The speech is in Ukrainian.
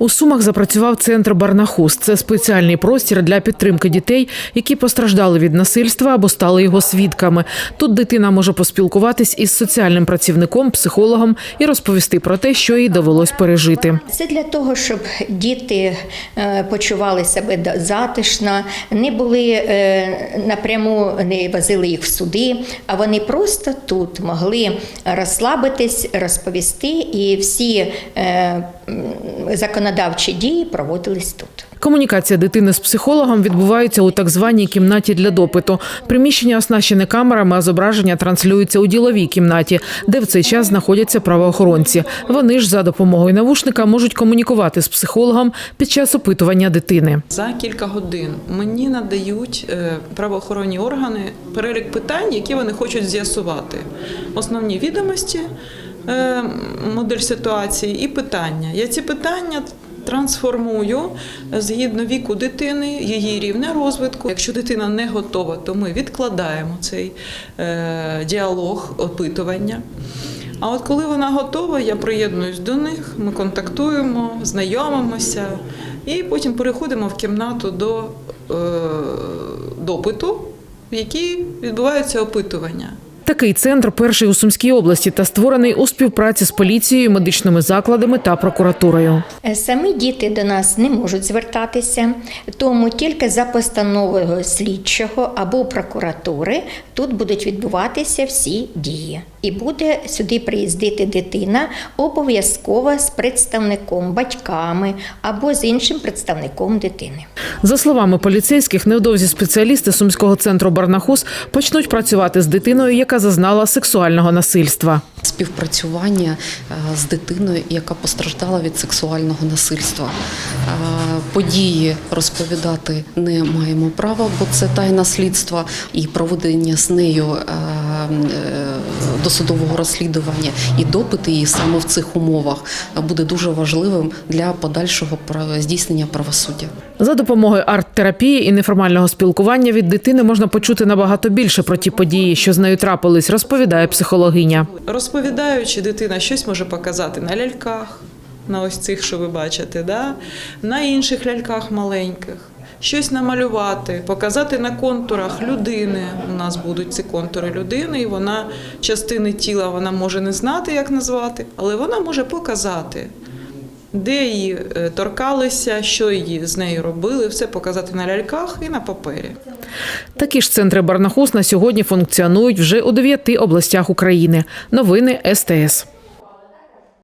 У Сумах запрацював центр Барнахус. Це спеціальний простір для підтримки дітей, які постраждали від насильства або стали його свідками. Тут дитина може поспілкуватись із соціальним працівником, психологом і розповісти про те, що їй довелось пережити. Це для того, щоб діти е, почували себе затишно, не були е, напряму, не возили їх в суди, а вони просто тут могли розслабитись, розповісти, і всі е, м, законодавчі дії проводились тут. Комунікація дитини з психологом відбувається у так званій кімнаті для допиту. Приміщення оснащене камерами, а зображення транслюються у діловій кімнаті, де в цей час знаходяться правоохоронці. Вони ж за допомогою навушника можуть комунікувати з психологом під час опитування дитини. За кілька годин мені надають е, правоохоронні органи перелік питань, які вони хочуть з'ясувати. Основні відомості, е, модель ситуації і питання. Я ці питання трансформую згідно віку дитини, її рівня розвитку. Якщо дитина не готова, то ми відкладаємо цей е, діалог, опитування. А от коли вона готова, я приєднуюсь до них, ми контактуємо, знайомимося і потім переходимо в кімнату до е, допиту, в якій відбуваються опитування. Такий центр перший у Сумській області та створений у співпраці з поліцією, медичними закладами та прокуратурою. Самі діти до нас не можуть звертатися, тому тільки за постановою слідчого або прокуратури тут будуть відбуватися всі дії. І буде сюди приїздити дитина обов'язково з представником, батьками або з іншим представником дитини. За словами поліцейських, невдовзі спеціалісти сумського центру Барнахус почнуть працювати з дитиною, яка зазнала сексуального насильства. співпрацювання е, з дитиною, яка постраждала від сексуального насильства. Е, Події розповідати не маємо права, бо це тайна слідства і проведення з нею е, досудового розслідування і допити її саме в цих умовах буде дуже важливим для подальшого здійснення правосуддя. За допомогою арт-терапії і неформального спілкування від дитини можна почути набагато більше про ті події, що з нею трапились, розповідає психологиня. Розповідаючи, дитина щось може показати на ляльках, на ось цих, що ви бачите, да? на інших ляльках маленьких. Щось намалювати, показати на контурах людини. У нас будуть ці контури людини, і вона частини тіла вона може не знати, як назвати, але вона може показати, де її е, торкалися, що її з нею робили, все показати на ляльках і на папері. Такі ж центри Барнахус на сьогодні функціонують вже у дев'яти областях України. Новини СТС.